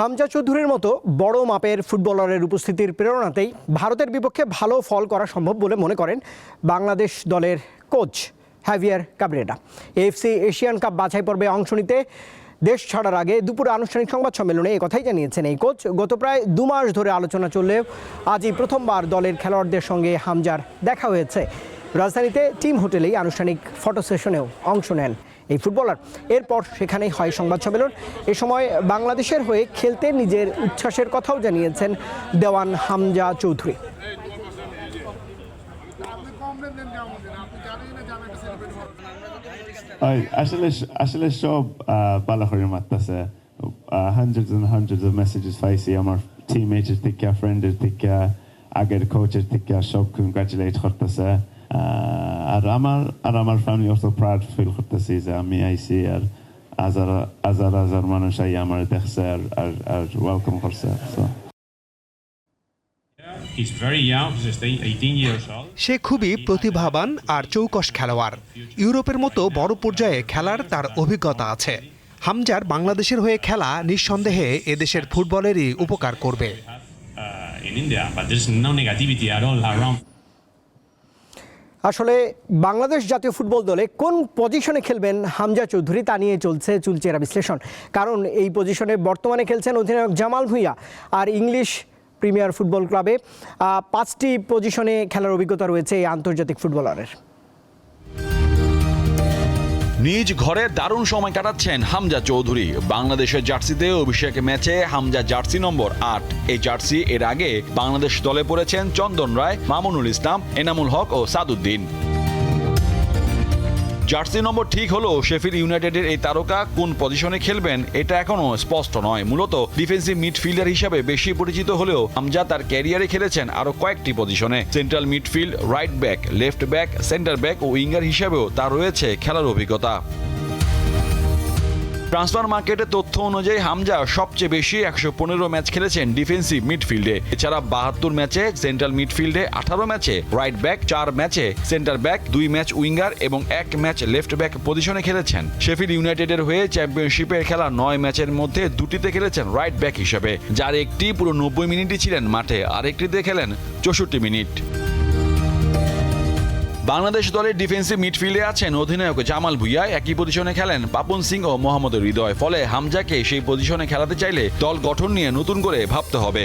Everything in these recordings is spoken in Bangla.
হামজা চৌধুরীর মতো বড় মাপের ফুটবলারের উপস্থিতির প্রেরণাতেই ভারতের বিপক্ষে ভালো ফল করা সম্ভব বলে মনে করেন বাংলাদেশ দলের coach Javier Cabrera AFC Asian cup বাছাই পর্বে অংশ নিতে দেশ ছাড়ার আগে দুপুরে আনুষ্ঠানিক সংবাদ সম্মেলনে কথাই জানিয়েছেন এই কোচ। গত প্রায় দু মাস ধরে আলোচনা চললেও আজই প্রথমবার দলের খেলোয়াড়দের সঙ্গে হামজার দেখা হয়েছে। রাজধানীতে টিম হোটেলেই আনুষ্ঠানিক ফটো সেশনেও অংশ নেন এই ফুটবলার। এরপর সেখানেই হয় সংবাদ সম্মেলন। এ সময় বাংলাদেশের হয়ে খেলতে নিজের উচ্ছ্বাসের কথাও জানিয়েছেন দেওয়ান হামজা চৌধুরী। আসলে আসলে সব আহ, বালাহরি মারতেছে। অফ মেসেজেস পাইছি আমার টিমমেটের থেকে ফ্রেন্ডের থেকে আগের কোচের থেকে সব কংগ্রাচুলেট করতেছে। আর আমার আর আমার ফ্যামিলি অত প্রাউড ফিল করতেছি যে আমি আইছি আর হাজার হাজার হাজার মানুষ আই আমার দেখছে আর আর আর ওয়েলকাম করছে so. He's very young, he's just 18 years old. সে খুবই প্রতিভাবান আর চৌকস খেলোয়াড়। ইউরোপের মতো বড় পর্যায়ে খেলার তার অভিজ্ঞতা আছে। হামজার বাংলাদেশের হয়ে খেলা নিঃসন্দেহে এদেশের ফুটবলেরই উপকার করবে। আসলে বাংলাদেশ জাতীয় ফুটবল দলে কোন পজিশনে খেলবেন হামজা চৌধুরী তা নিয়ে চলছে চুলচেরা বিশ্লেষণ। কারণ এই পজিশনে বর্তমানে খেলছেন অধিনায়ক জামাল ভুঁইয়া আর ইংলিশ প্রিমিয়ার ফুটবল ক্লাবে পাঁচটি পজিশনে খেলার অভিজ্ঞতা রয়েছে এই আন্তর্জাতিক ফুটবলারের। নিজ ঘরে দারুণ সময় কাটাচ্ছেন হামজা চৌধুরী। বাংলাদেশের জার্সিতে অভিষেক ম্যাচে হামজা জার্সি নম্বর আট। এই জার্সি এর আগে বাংলাদেশ দলে পড়েছেন চন্দন রায়, মামুনুল ইসলাম, এনামুল হক ও সাদুদ্দিন। জার্সি নম্বর ঠিক হলেও শেফিল ইউনাইটেডের এই তারকা কোন পজিশনে খেলবেন এটা এখনও স্পষ্ট নয়। মূলত ডিফেন্সিভ মিডফিল্ডার হিসাবে বেশি পরিচিত হলেও আমজা তার ক্যারিয়ারে খেলেছেন আরও কয়েকটি পজিশনে। Central midfield, right back, left back, centre back ও উইঙ্গার হিসাবেও তার রয়েছে খেলার অভিজ্ঞতা। ট্রান্সফার মার্কেটের তথ্য অনুযায়ী হামজা সবচেয়ে বেশি একশো পনেরো ম্যাচ খেলেছেন ডিফেন্সিভ মিডফিল্ডে। এছাড়া বাহাত্তর ম্যাচে সেন্ট্রাল মিডফিল্ডে আঠারো ম্যাচে রাইট ব্যাক, চার ম্যাচে সেন্টার ব্যাক, দুই ম্যাচ উইঙ্গার এবং এক ম্যাচ লেফট ব্যাক পজিশনে খেলেছেন। শেফিল ইউনাইটেডের হয়ে চ্যাম্পিয়নশিপের খেলা নয় ম্যাচের মধ্যে দুটিতে খেলেছেন রাইট ব্যাক হিসেবে, যার একটি পুরো নব্বই মিনিটই ছিলেন মাঠে আরেকটিতে খেলেন চৌষট্টি মিনিট। বাংলাদেশ দলের ডিফেন্সিভ মিডফিল্ডে আছেন অধিনায়ক জামাল ভুইয়া। একই পজিশনে খেলেন পাপন সিং ও মোহাম্মদ হৃদয়। ফলে হামজাকে সেই পজিশনে খেলাতে চাইলে দল গঠন নিয়ে নতুন করে ভাবতে হবে।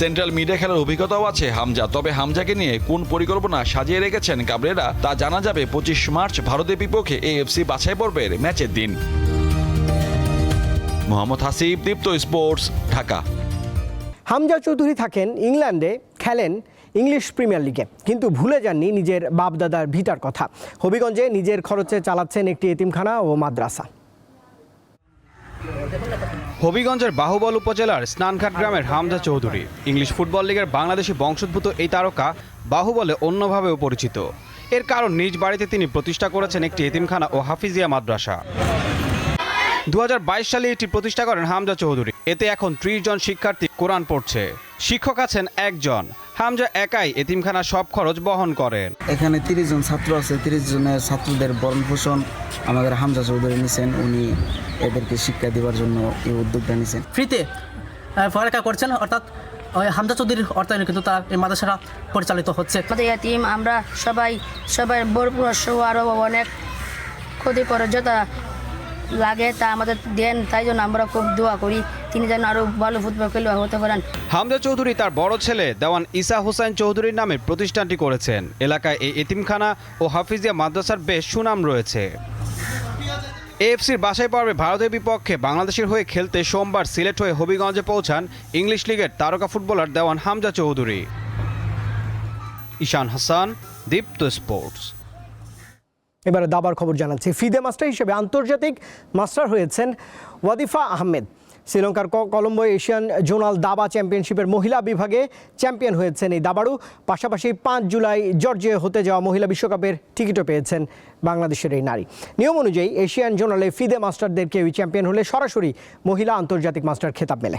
সেন্ট্রাল মিডে খেলার অভিজ্ঞতাও আছে হামজা। তবে হামজাকে নিয়ে কোন পরিকল্পনা সাজিয়ে রেখেছেন কাবরেরা, তা জানা যাবে পঁচিশ মার্চ ভারতের বিপক্ষে এএফসি বাছাই পর্বের ম্যাচের দিন। মোহাম্মদ হাসিব, দীপ্ত স্পোর্টস, ঢাকা। হামজা চৌধুরী থাকেন ইংল্যান্ডে, খেলেন ইংলিশ প্রিমিয়ার লিগে। কিন্তু ভুলে যাননি নিজের বাপদাদার ভিটার কথা। হবিগঞ্জে নিজের খরচে চালাচ্ছেন একটি এতিমখানা ও মাদ্রাসা। হবিগঞ্জের বাহুবল উপজেলার স্নানঘাট গ্রামের হামজা চৌধুরী, ইংলিশ ফুটবল লিগের বাংলাদেশি বংশোদ্ভূত এই তারকা বাহুবলে অন্যভাবেও পরিচিত। এর কারণ নিজ বাড়িতে তিনি প্রতিষ্ঠা করেছেন একটি এতিমখানা ও হাফিজিয়া মাদ্রাসা। দু হাজার বাইশ সালে এটি প্রতিষ্ঠা করেন হামজা চৌধুরী। এতে এখন ত্রিশ জন শিক্ষার্থী কোরআন পড়ছে। শিক্ষক আছেন একজন। হামজা একাই এতিমখানার সব খরচ বহন করেন। এখানে তিরিশ জন ছাত্র আছে তিরিশ জনের ছাত্রদের বরণ পোষণ আমাদের হামজা চৌধুরী নিছেন উনি এদেরকে শিক্ষা দেওয়ার জন্য এই উদ্যোগটা নিছেন। ফ্রিতে পড়ালেখা করছেন অর্থাৎ ওই হামজা চৌধুরীর অর্থায়নে কিন্তু তার এই মাদ্রাসাটা পরিচালিত হচ্ছে। আমাদের ইয়াতিম আমরা সবাই সবাই বরপুর সহ আরও অনেক ক্ষতি করে যথা লাগে, তা আমাদের দেন, তাই জন্য আমরা খুব দোয়া করি। তিনি যেন আরও ভালো ফুটবল খেলোয়াড় হতে পারেন। হামজা চৌধুরী তার বড় ছেলে দেওয়ান ইসা হোসেন চৌধুরীর নামে প্রতিষ্ঠানটি করেছেন। এলাকায় এই এতিমখানা ও হাফিজিয়া মাদ্রাসার বেশ সুনাম রয়েছে। এএফসির বাসাই পর্বে ভারতের বিপক্ষে বাংলাদেশের হয়ে খেলতে সোমবার সিলেট হয়ে হবিগঞ্জে পৌঁছান ইংলিশ লিগের তারকা ফুটবলার দেওয়ান হামজা চৌধুরী। ঈশান হাসান, দীপ্ত স্পোর্টস। এবারে দাবার খবর জানাচ্ছি। ফিদে মাস্টার হিসেবে আন্তর্জাতিক মাস্টার হয়েছেন ওয়াদিফা আহমেদ। শ্রীলঙ্কার কলম্বো এশিয়ান জোনাল দাবা চ্যাম্পিয়নশিপের মহিলা বিভাগে চ্যাম্পিয়ন হয়েছেন এই দাবাড়ু। পাশাপাশি পাঁচ জুলাই জর্জিয়া হতে যাওয়া মহিলা বিশ্বকাপের টিকিটও পেয়েছেন বাংলাদেশের এই নারী। নিয়ম অনুযায়ী এশিয়ান জোনালে ফিদে মাস্টারদের কেউই চ্যাম্পিয়ন হলে সরাসরি মহিলা আন্তর্জাতিক মাস্টার খেতাব মেলে।